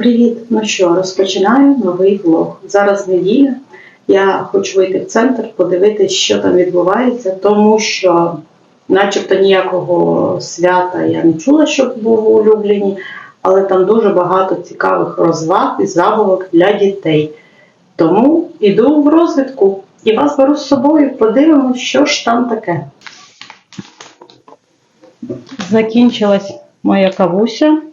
Привіт! Ну що, розпочинаю новий влог. Зараз неділя. Я хочу вийти в центр, подивитися, що там відбувається, тому що, начебто, ніякого свята я не чула, щоб був у улюблені, але там дуже багато цікавих розваг і забавок для дітей. Тому іду в розвідку і вас беру з собою, подивимось, що ж там таке. Закінчилась моя кавуся.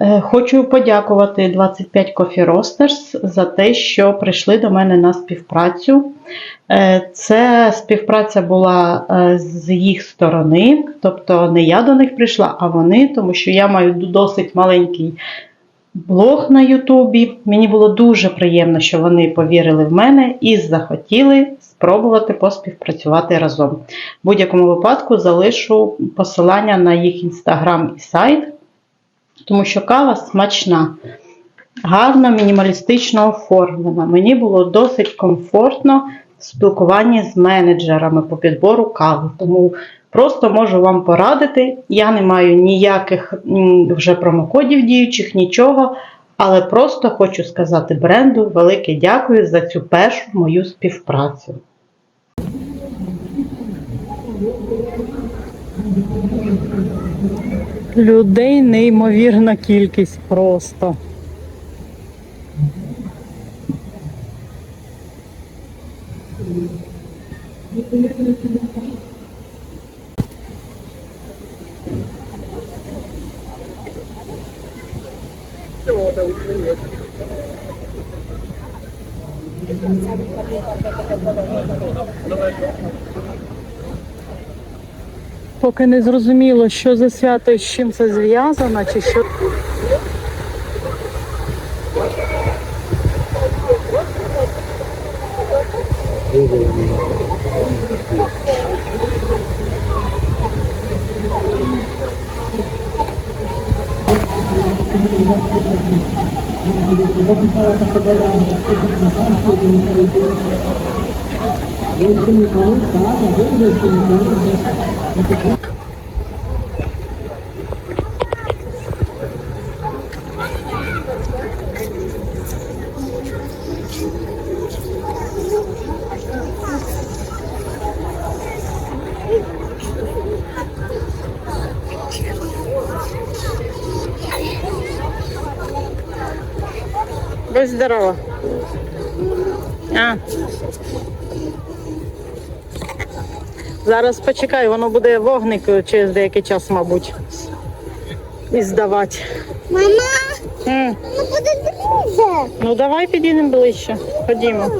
Е, Хочу подякувати 25 Coffee Roasters за те, що прийшли до мене на співпрацю. Е, Це співпраця була е, з їх сторони, тобто не я до них прийшла, а вони, тому що я маю досить маленький блог на Ютубі. Мені було дуже приємно, що вони повірили в мене і захотіли спробувати поспівпрацювати разом. В будь-якому випадку залишу посилання на їх інстаграм і сайт тому що кава смачна, гарно, мінімалістично оформлена. Мені було досить комфортно в спілкуванні з менеджерами по підбору кави. Тому просто можу вам порадити. Я не маю ніяких вже промокодів діючих, нічого. Але просто хочу сказати бренду велике дякую за цю першу мою співпрацю. Людей неймовірна кількість просто. Поки не зрозуміло, що за свято і з чим це зв'язано, чи що. Будь здорова. А. Зараз почекай, воно буде вогник через деякий час, мабуть. І здавати. Мама, М, ну подивися. Ну давай підійдемо ближче. Ходімо.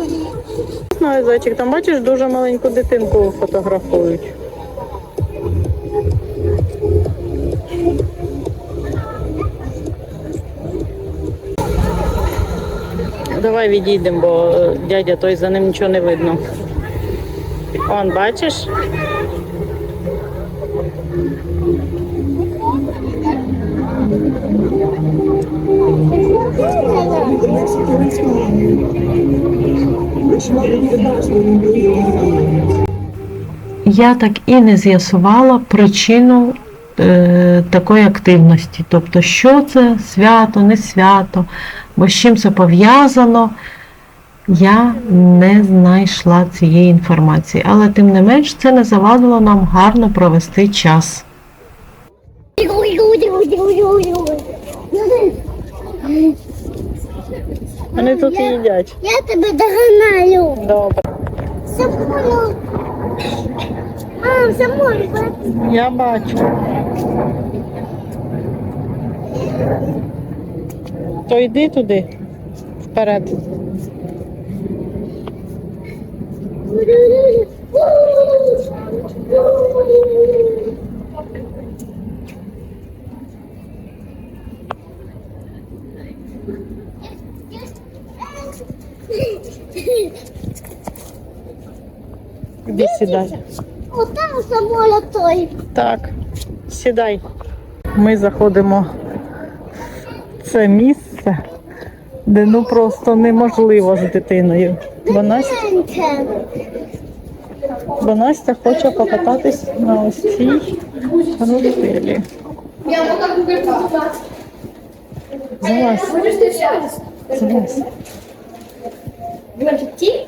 Знаю, зайчик, там бачиш, дуже маленьку дитинку фотографують. Давай відійдемо, бо е, дядя той за ним нічого не видно. Он, бачиш? Я так і не з'ясувала причину е, такої активності. Тобто, що це свято, не свято, бо з чим це пов'язано. Я не знайшла цієї інформації, але тим не менш це не завадило нам гарно провести час. Вони тут і їдять. Я тебе доганаю. Добре. Самолет. А, самолет. Я бачу. То йди туди, вперед. Іди сідай. О, там самолет той. Так, сідай. Ми заходимо в це місце, де ну просто неможливо з дитиною. Бо Настя, бо Настя хоче покататись на ось цій каруселі. Залазь. Залазь. Będziesz ci?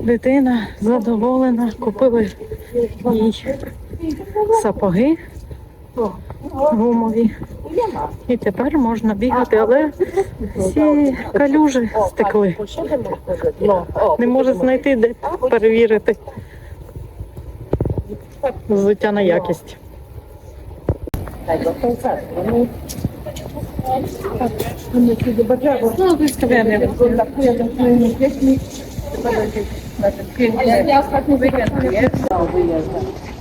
Дитина задоволена, купили сапоги гумові. І тепер можна бігати, але всі калюжі стекли. Не може знайти, де перевірити взуття на якість.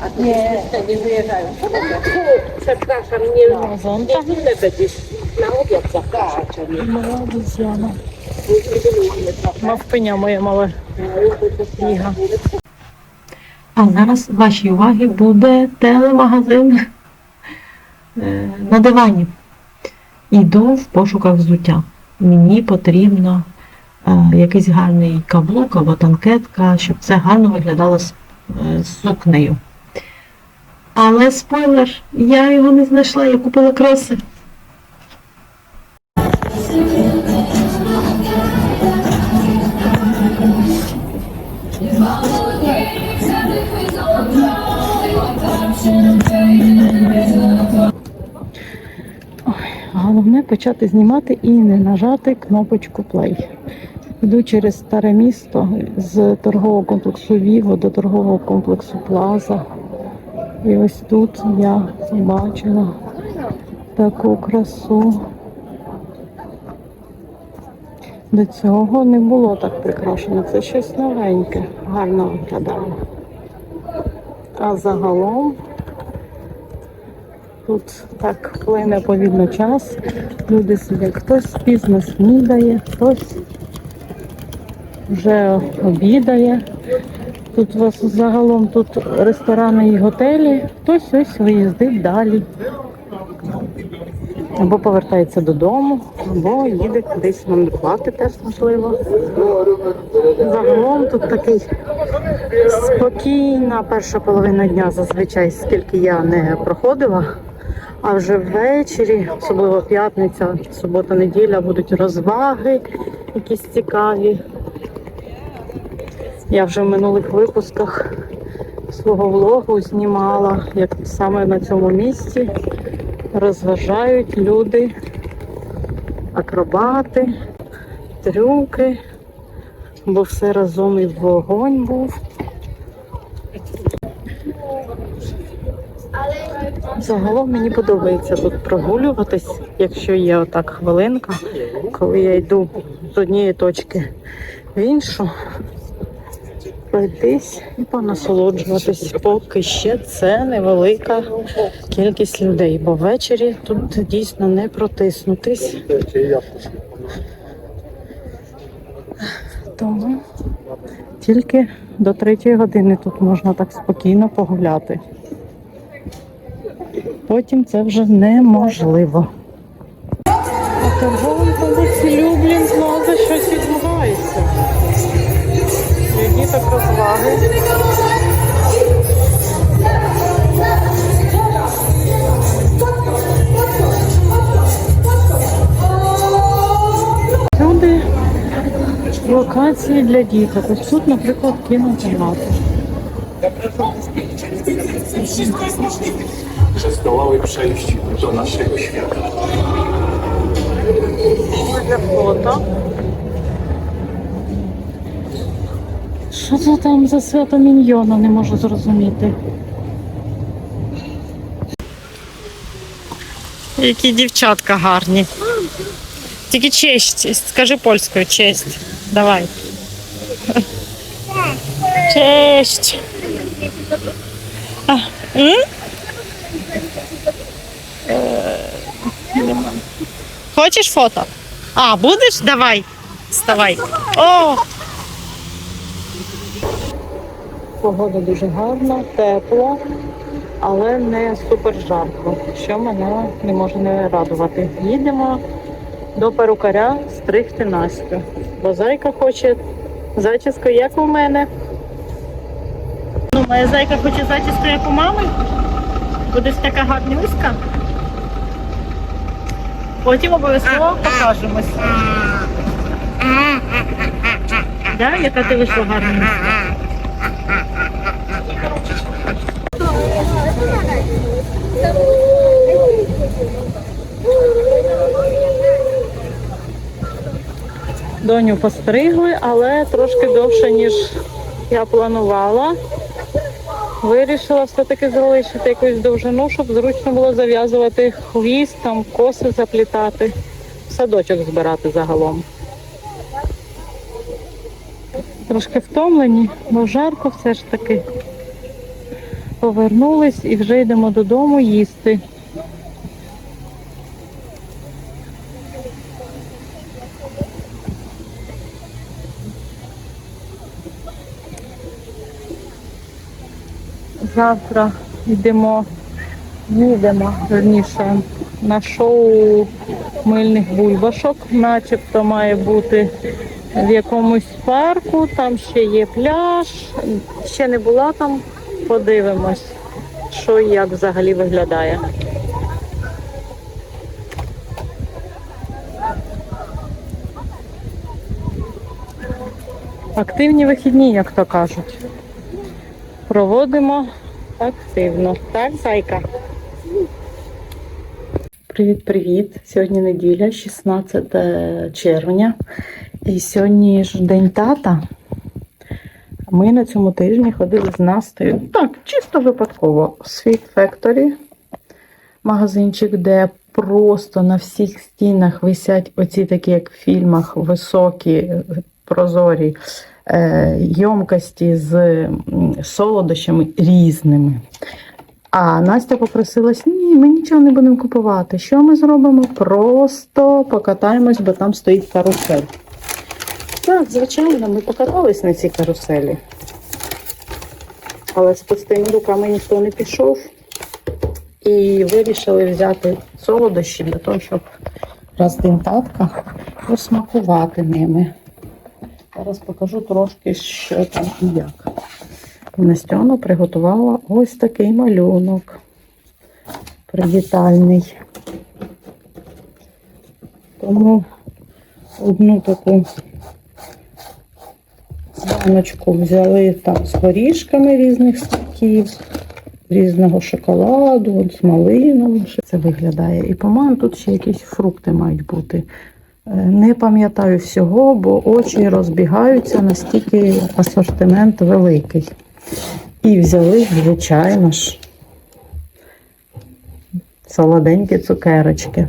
Ja ostatnio wygrałem. Przepraszam, nie ile będziesz na obiad zapraszać. Моя обезьяна. Мавпиня моя мала. Іга. А зараз вашій увазі буде телемагазин на дивані. Іду в пошуках взуття. Мені потрібно якийсь гарний каблук або танкетка, щоб це гарно виглядало з сукнею. Але спойлер, я його не знайшла, я купила кроси. Головне почати знімати і не нажати кнопочку play. Йду через старе місто з торгового комплексу Віго до торгового комплексу Плаза. І ось тут я побачила таку красу. До цього не було так прикрашено. Це щось новеньке, гарно виглядало. А загалом Тут так плине повільно час. Люди сидять, хтось пізно снідає, хтось вже обідає. Тут у вас загалом тут ресторани і готелі, хтось ось виїздить далі. Або повертається додому, або їде кудись мандрувати теж можливо. Загалом тут такий спокійна перша половина дня зазвичай, скільки я не проходила. А вже ввечері, особливо п'ятниця, субота, неділя, будуть розваги якісь цікаві. Я вже в минулих випусках свого влогу знімала, як саме на цьому місці розважають люди, акробати, трюки, бо все разом і вогонь був. Загалом мені подобається тут прогулюватись, якщо є отак хвилинка, коли я йду з однієї точки в іншу, пройтись і понасолоджуватись, поки ще це невелика кількість людей, бо ввечері тут дійсно не протиснутись. Тому тільки до третьої години тут можна так спокійно погуляти. Потім це вже неможливо. Так розваги. Люди локації для діток. Ось тут, наприклад, кінотеатр. że zdołały przejść do naszego świata. для фото. Що це там за свято міньйона, не можу зрозуміти. Які дівчатка гарні. Тільки честь, скажи польською честь. Давай. Честь. А, Хочеш фото? А, будеш? Давай. Вставай. О! Погода дуже гарна, тепло, але не супер жарко, що мене не може не радувати. Їдемо до перукаря стригти Настю. Бо зайка хоче зачіску, як у мене. Ну, моя зайка хоче зачіску, як у мами. Будеш така гарнюська. Потім обов'язково покажемось. Да, яка ти вийшла гарнюська? Доню постригли, але трошки довше, ніж я планувала. Вирішила все-таки залишити якусь довжину, щоб зручно було зав'язувати хвіст, там коси заплітати, садочок збирати загалом. Трошки втомлені, бо жарко все ж таки. Повернулись і вже йдемо додому їсти. Завтра йдемо, їдемо верніше на шоу мильних бульбашок, начебто має бути в якомусь парку, там ще є пляж. Ще не була там, подивимось, що і як взагалі виглядає. Активні вихідні, як то кажуть. Проводимо активно. Так, зайка? Привіт-привіт! Сьогодні неділя, 16 червня. І сьогодні ж день тата. Ми на цьому тижні ходили з Настею. Так, чисто випадково. в Sweet Factory. Магазинчик, де просто на всіх стінах висять оці такі, як в фільмах, високі, прозорі е, ємкості з солодощами різними. А Настя попросилась: ні, ми нічого не будемо купувати. Що ми зробимо? Просто покатаємось, бо там стоїть карусель. Так, звичайно, ми покатались на цій каруселі. Але з пустими руками ніхто не пішов. І вирішили взяти солодощі для того, щоб раз день татка посмакувати ними. Зараз покажу трошки, що там і як. Настяна приготувала ось такий малюнок. Привітальний. Тому одну таку баночку взяли там з горішками різних смаків, різного шоколаду, от з малином. Це виглядає. І, по-моєму, тут ще якісь фрукти мають бути. Е, Не пам'ятаю всього, бо очі розбігаються, настільки асортимент великий. І взяли, звичайно ж, солоденькі цукерочки.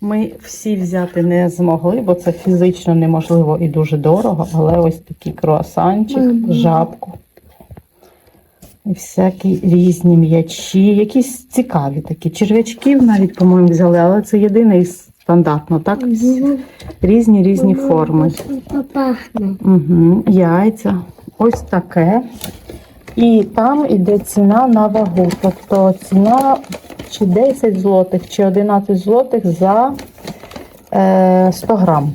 Ми всі взяти не змогли, бо це фізично неможливо і дуже дорого, але ось такий круасанчик, жабку. І всякі різні м'ячі, якісь цікаві такі. Черв'ячків навіть, по-моєму, взяли, але це єдине і стандартно, так? Різні різні форми. Попахне. Угу. Яйця. Ось таке. І там іде ціна на вагу. Тобто ціна чи 10 злотих, чи 11 злотих за е, 100 грам.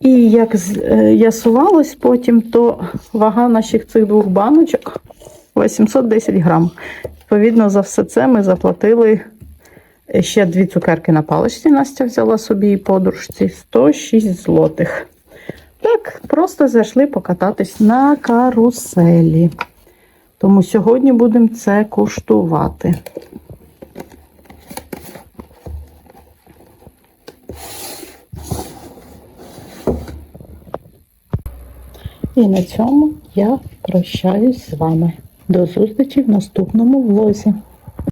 І як з'ясувалось потім, то вага наших цих двох баночок 810 грам. Відповідно, за все це ми заплатили ще дві цукерки на паличці. Настя взяла собі і подружці 106 злотих. Так, просто зайшли покататись на каруселі. Тому сьогодні будемо це куштувати. І на цьому я прощаюсь з вами. До зустрічі в наступному влозі.